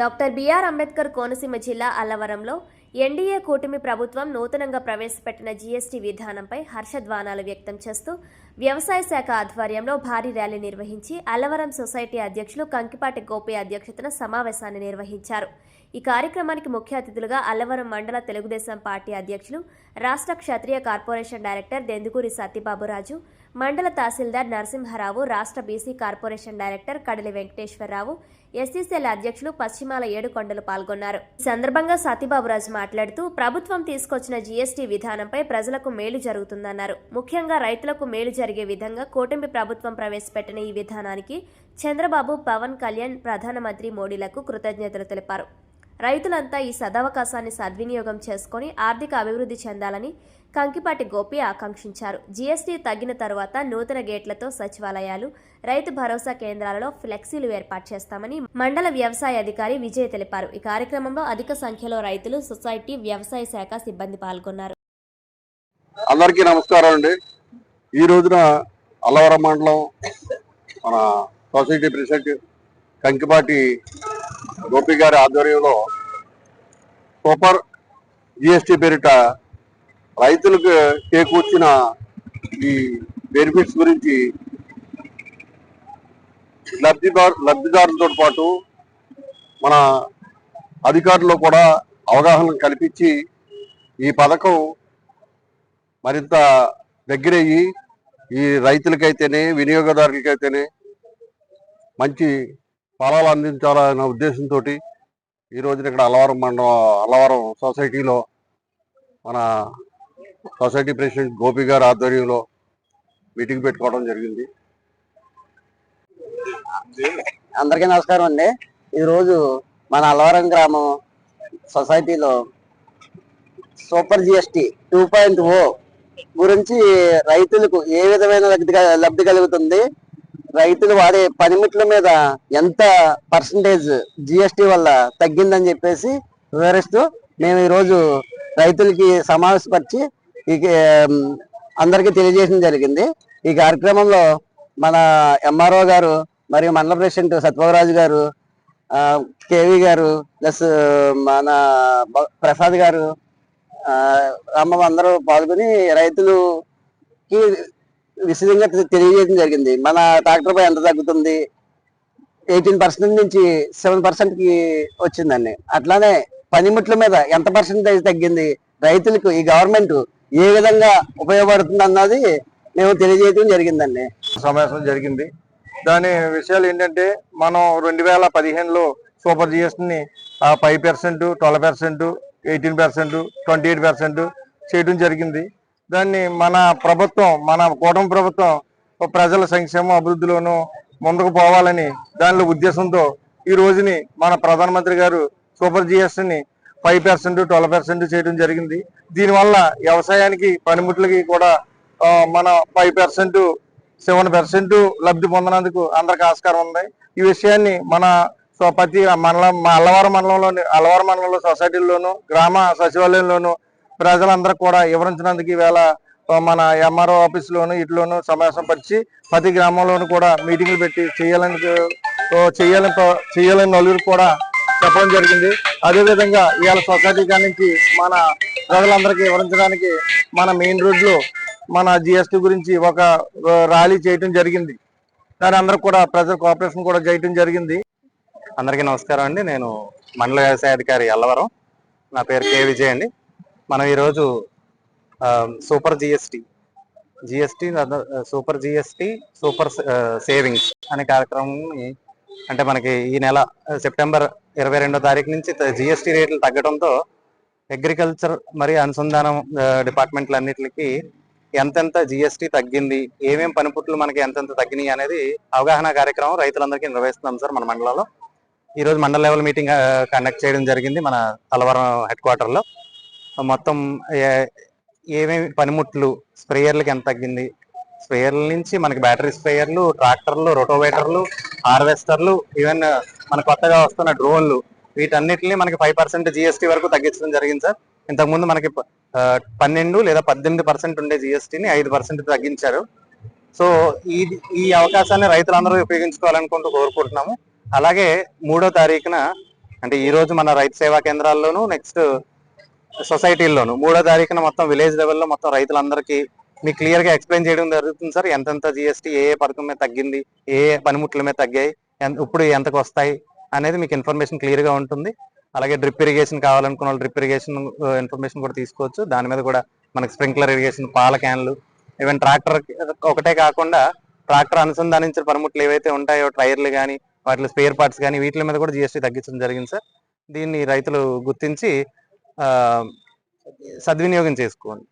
Doctor BR Ambedkar Konaseema జిల్లా అల్లవరంలో NDA కూటమి ప్రభుత్వం నూతనంగా ప్రవేశపెట్టిన జీఎస్టీ విధానంపై హర్షధ్వానాలు వ్యక్తం చేస్తూ వ్యవసాయ శాఖ ఆధ్వర్యంలో భారీ ర్యాలీ నిర్వహించి అల్లవరం సొసైటీ అధ్యక్షులు కంకిపాటి గోపి అధ్యక్షతన సమావేశాన్ని నిర్వహించారు. ఈ కార్యక్రమానికి ముఖ్య అతిథులుగా అల్లవరం మండల తెలుగుదేశం పార్టీ అధ్యక్షులు రాష్ట్ర క్షత్రియ కార్పొరేషన్ డైరెక్టర్ దెందుకూరి సత్యబాబురాజు మండల తహసీల్దార్ నరసింహారావు రాష్ట్ర బీసీ కార్పొరేషన్ డైరెక్టర్ కడలి వెంకటేశ్వరరావు ఎస్సీసీఎల్ అధ్యక్షులు పశ్చిమాల ఏడుకొండలు పాల్గొన్నారు. ఈ సందర్భంగా సత్యబాబురాజు మాట్లాడుతూ ప్రభుత్వం తీసుకొచ్చిన జీఎస్టీ విధానంపై ప్రజలకు మేలు జరుగుతుందన్నారు. ముఖ్యంగా రైతులకు మేలు జరిగే విధంగా కూటమి ప్రభుత్వం ప్రవేశపెట్టిన ఈ విధానానికి చంద్రబాబు పవన్ కళ్యాణ్ ప్రధానమంత్రి మోడీలకు కృతజ్ఞతలు తెలిపారు. రైతులంతా ఈ సదవకాశాన్ని సద్వినియోగం చేసుకొని ఆర్థిక అభివృద్ధి చెందాలని కంకిపాటి గోపి ఆకాంక్షించారు. జీఎస్టీ తగ్గిన తరువాత నూతన గేట్లతో సచివాలయాలు రైతు భరోసా కేంద్రాలలో ఫ్లెక్సీలు ఏర్పాటు చేస్తామని మండల వ్యవసాయ అధికారి విజయ్ తెలిపారు. ఈ కార్యక్రమంలో అధిక సంఖ్యలో రైతులు సొసైటీ వ్యవసాయ శాఖ సిబ్బంది పాల్గొన్నారు. అందరికీ నమస్కారం అండి. ఈ రోజున అల్లవరం మండలం మన సొసైటీ ప్రెసిడెంట్ కంకిపాటి గోపి గారి ఆధ్వర్యంలో సూపర్ జిఎస్టి పేరిట రైతులకు చేకూర్చిన ఈ బెనిఫిట్స్ గురించి లబ్ధిదారు లబ్ధిదారులతో పాటు మన అధికారులు కూడా అవగాహన కల్పించి ఈ పథకం మరింత దగ్గరయ్యి ఈ రైతులకైతేనే వినియోగదారులకైతేనే మంచి ఫలాలు అందించాలనే ఉద్దేశంతో ఈ రోజున ఇక్కడ అల్లవరం మండలం అల్లవరం సొసైటీలో మన సొసైటీ ప్రెసిడెంట్ గోపి గారి ఆధ్వర్యంలో మీటింగ్ పెట్టుకోవడం జరిగింది. అందరికీ నమస్కారం అండి. ఈరోజు మన అలవరం గ్రామం సొసైటీలో super GST two point O గురించి రైతులకు ఏ విధమైన లబ్ధి క- లబ్ధి కలుగుతుంది? రైతులు వాడే పనిముట్ల మీద ఎంత పర్సంటేజ్ జిఎస్టి వల్ల తగ్గిందని చెప్పేసి వివరిస్తూ మేము ఈరోజు రైతులకి సమావేశపరిచి ఈ అందరికీ తెలియజేయడం జరిగింది. ఈ కార్యక్రమంలో మన ఎంఆర్ఓ గారు మరియు మండల ప్రెసిడెంట్ సత్వరాజు గారు కేవి గారు ప్లస్ మన ప్రసాద్ గారు ఆ, అందరూ పాల్గొని రైతులుకి విశదంగా తెలియజేయడం జరిగింది. మన ట్రాక్టర్ పై ఎంత తగ్గుతుంది? ఎయిటీన్ పర్సెంట్ నుంచి సెవెన్ పర్సెంట్కి వచ్చిందండి. అట్లానే పనిముట్ల మీద ఎంత పర్సెంటేజ్ తగ్గింది? రైతులకు ఈ గవర్నమెంట్ ఏ విధంగా ఉపయోగపడుతుంది అన్నది మేము తెలియజేయడం జరిగిందండి. సమావేశం జరిగింది. దాని విషయాలు ఏంటంటే మనం రెండు వేల పదిహేనులో super జిఎస్టిని five percent twelve percent eighteen percent twenty eight percent చేయడం జరిగింది. దాన్ని మన ప్రభుత్వం మన కూటమి ప్రభుత్వం ప్రజల సంక్షేమ అభివృద్ధిలోనూ ముందుకు పోవాలని దానిలో ఉద్దేశంతో ఈ రోజుని మన ప్రధానమంత్రి గారు సూపర్ జిఎస్టిని ఫైవ్ పర్సెంట్ ట్వెల్వ్ పర్సెంట్ చేయడం జరిగింది. దీనివల్ల వ్యవసాయానికి పనిముట్లకి కూడా మన ఫైవ్ పర్సెంట్ సెవెన్ పర్సెంట్ లబ్ధి పొందినందుకు అందరికి ఆస్కారం ఉంది. ఈ విషయాన్ని మన సో ప్రతి మండలం మా అల్లవారం మండలంలోని అల్లవారం మండలంలో సొసైటీల్లోనూ గ్రామ సచివాలయంలోనూ ప్రజలందరూ కూడా వివరించినందుకు ఈవేళ మన ఎంఆర్ఓ ఆఫీస్లోను ఇట్లోను సమావేశం పరిచి ప్రతి గ్రామంలోనూ కూడా మీటింగ్లు పెట్టి చేయాలని చేయాలని చేయాలని నలుగురు కూడా చెప్పడం జరిగింది. అదేవిధంగా ఇవాళ సొసైటీ కాడి నుంచి మన ప్రజలందరికీ వివరించడానికి మన మెయిన్ రోడ్లో మన జిఎస్టీ గురించి ఒక ర్యాలీ చేయటం జరిగింది. దాని అందరూ కూడా ప్రజల కోఆపరేషన్ కూడా చేయటం జరిగింది. అందరికీ నమస్కారం అండి. నేను మండల వ్యవసాయ అధికారి అల్లవరం నా పేరు కే విజయ్ అండి. మనం ఈరోజు super GST GST super GST super savings అనే కార్యక్రమాన్ని అంటే మనకి ఈ నెల సెప్టెంబర్ ఇరవై రెండో తారీఖు నుంచి జిఎస్టి రేట్లు తగ్గడంతో అగ్రికల్చర్ మరియు అనుసంధానం డిపార్ట్మెంట్లన్నిటికి డిపార్ట్మెంట్లు అన్నిటికి ఎంతెంత జిఎస్టి తగ్గింది ఏమేం పనిపుట్లు మనకి ఎంతెంత తగ్గినాయి అనేది అవగాహన కార్యక్రమం రైతులందరికీ నిర్వహిస్తున్నాం సార్ మన మండలంలో ఈ రోజు మండల లెవెల్ మీటింగ్ కండక్ట్ చేయడం జరిగింది మన తలవరం హెడ్ క్వార్టర్లో. మొత్తం ఏమేమి పనిముట్లు స్ప్రేయర్లకు ఎంత తగ్గింది? స్ప్రేయర్ల నుంచి మనకి బ్యాటరీ స్ప్రేయర్లు ట్రాక్టర్లు రోటోవేటర్లు హార్వెస్టర్లు ఈవెన్ మన కొత్తగా వస్తున్న డ్రోన్లు వీటన్నిటిని మనకి ఫైవ్ పర్సెంట్ జిఎస్టీ వరకు తగ్గించడం జరిగింది సార్. ఇంతకుముందు మనకి పన్నెండు లేదా పద్దెనిమిది పర్సెంట్ ఉండే జిఎస్టీని ఐదు పర్సెంట్ తగ్గించారు. సో ఈ ఈ అవకాశాన్ని రైతులందరూ ఉపయోగించుకోవాలనుకుంటూ కోరుకుంటున్నాము. అలాగే మూడో తారీఖున అంటే ఈ రోజు మన రైతు సేవా కేంద్రాల్లోనూ నెక్స్ట్ సొసైటీల్లోను. మూడో తారీఖున మొత్తం విలేజ్ లెవెల్లో మొత్తం రైతులందరికీ మీకు క్లియర్గా ఎక్స్ప్లెయిన్ చేయడం జరుగుతుంది సార్. ఎంతెంత జిఎస్టీ ఏ ఏ పథకం మీద తగ్గింది ఏ ఏ పనిముట్ల మీద తగ్గాయి ఎంత- ఇప్పుడు ఎంతకు వస్తాయి అనేది మీకు ఇన్ఫర్మేషన్ క్లియర్గా ఉంటుంది. అలాగే డ్రిప్ ఇరిగేషన్ కావాలనుకున్న వాళ్ళు డ్రిప్ ఇరిగేషన్ ఇన్ఫర్మేషన్ కూడా తీసుకోవచ్చు. దాని మీద కూడా మనకి స్ప్రింక్లర్ ఇరిగేషన్ పాల క్యాన్లు ఈవెన్ ట్రాక్టర్ ఒకటే కాకుండా ట్రాక్టర్ అనుసంధానించిన పనిముట్లు ఏవైతే ఉంటాయో టైర్లు కానీ వాటిలో స్పేర్ పార్ట్స్ కానీ వీటి మీద కూడా జిఎస్టీ తగ్గించడం జరిగింది సార్. దీన్ని రైతులు గుర్తించి సద్వినియోగం చేసుకోండి